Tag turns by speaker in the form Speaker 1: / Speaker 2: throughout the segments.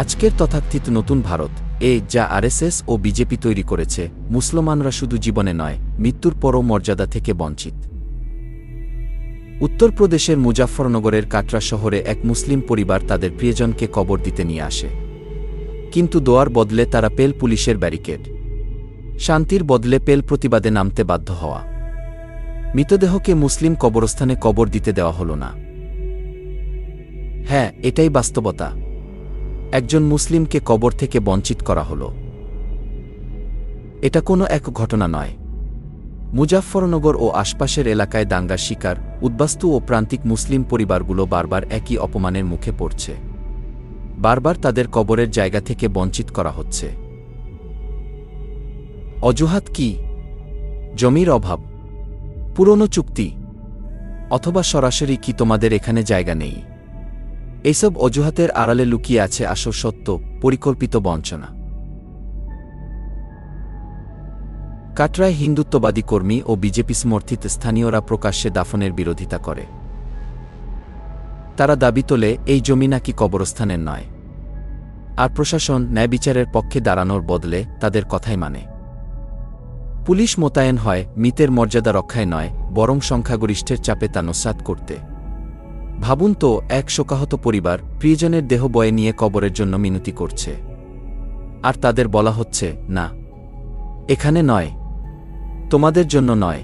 Speaker 1: আজকের তথাকথিত নতুন ভারত, এ যা আরএসএস ও বিজেপি তৈরি করেছে, মুসলমানরা শুধু জীবনে নয়, মৃত্যুর পরও মর্যাদা থেকে বঞ্চিত। উত্তরপ্রদেশের মুজাফরনগরের কাটরা শহরে এক মুসলিম পরিবার তাদের প্রিয়জনকে কবর দিতে নিয়ে আসে। কিন্তু দোয়ার বদলে তারা পেল পুলিশের ব্যারিকেড। শান্তির বদলে পেল প্রতিবাদে নামতে বাধ্য হওয়া। মৃতদেহকে মুসলিম কবরস্থানে কবর দিতে দেওয়া হল না। হ্যাঁ এটাই বাস্তবতা। একজন মুসলিমকে কবর থেকে বঞ্চিত করা হল। এটা কোনো এক ঘটনা নয়। মুজাফফরনগর ও আশপাশের এলাকায় দাঙ্গার শিকার, উদ্বাস্তু ও প্রান্তিক মুসলিম পরিবারগুলো বারবার একই অপমানের মুখে পড়ছে। বারবার তাদের কবরের জায়গা থেকে বঞ্চিত করা হচ্ছে। অজুহাত কি? জমির অভাব? পুরনো চুক্তি? অথবা সরাসরি কি তোমাদের এখানে জায়গা নেই? এইসব অজুহাতের আড়ালে লুকিয়ে আছে আসল সত্য, পরিকল্পিত বঞ্চনা। কাটরায় হিন্দুত্ববাদী কর্মী ও বিজেপি সমর্থিত স্থানীয়রা প্রকাশ্যে দাফনের বিরোধিতা করে। তারা দাবি তোলে, এই জমি নাকি কবরস্থানের নয়। আর প্রশাসন ন্যায়বিচারের পক্ষে দাঁড়ানোর বদলে তাদের কথাই মানে। পুলিশ মোতায়েন হয়, মিতের মর্যাদা রক্ষায় নয়, বরং সংখ্যাগরিষ্ঠের চাপে তা নস্যাৎ করতে। ভাবুন তো, এক শোকাহত পরিবার প্রিয়জনের দেহ বয়ে নিয়ে কবরের জন্য মিনতি করছে। আর তাদের বলা হচ্ছে, না, এখানে নয়, তোমাদের জন্য নয়।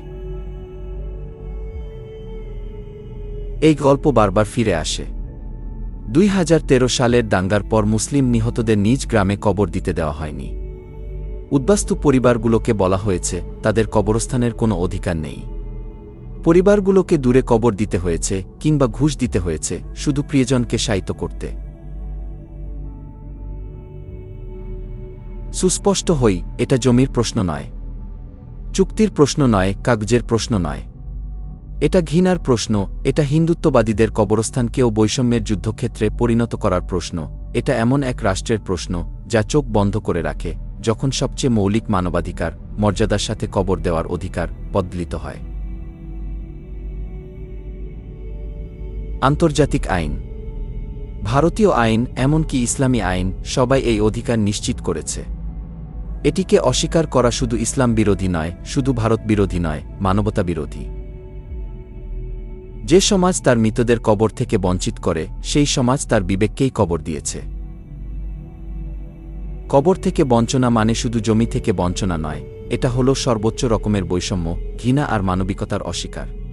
Speaker 1: এই গল্প বারবার ফিরে আসে। দুই হাজার তেরো সালের দাঙ্গার পর মুসলিম নিহতদের নিজ গ্রামে কবর দিতে দেওয়া হয়নি। উদ্বাস্তু পরিবারগুলোকে বলা হয়েছে, তাদের কবরস্থানের কোনো অধিকার নেই। পরিবারগুলোকে দূরে কবর দিতে হয়েছে কিংবা ঘুষ দিতে হয়েছে, শুধু প্রিয়জনকে শায়িত করতে। সুস্পষ্ট হই, এটা জমির প্রশ্ন নয়। চুক্তির প্রশ্ন নয়, কাগজের প্রশ্ন নয়। এটা ঘৃণার প্রশ্ন, এটা হিন্দুত্ববাদীদের কবরস্থানকেও বৈষম্যের যুদ্ধক্ষেত্রে পরিণত করার প্রশ্ন, এটা এমন এক রাষ্ট্রের প্রশ্ন, যা চোখ বন্ধ করে রাখে, যখন সবচেয়ে মৌলিক মানবাধিকার, মর্যাদার সাথে কবর দেওয়ার অধিকার, বদলিত হয়। আন্তর্জাতিক আইন। ভারতীয় আইন, এমনকি ইসলামী আইন, সবাই এই অধিকার নিশ্চিত করেছে। এটিকে অস্বীকার করা শুধু ইসলাম বিরোধী নয়, শুধু ভারত বিরোধী নয়, মানবতা বিরোধী। যে সমাজ তার মৃতদের কবর থেকে বঞ্চিত করে, সেই সমাজ তার বিবেককেই কবর দিয়েছে। কবর থেকে বঞ্চনা মানে শুধু জমি থেকে বঞ্চনা নয়, এটা হল সর্বোচ্চ রকমের বৈষম্য, ঘৃণা আর মানবিকতার অস্বীকার।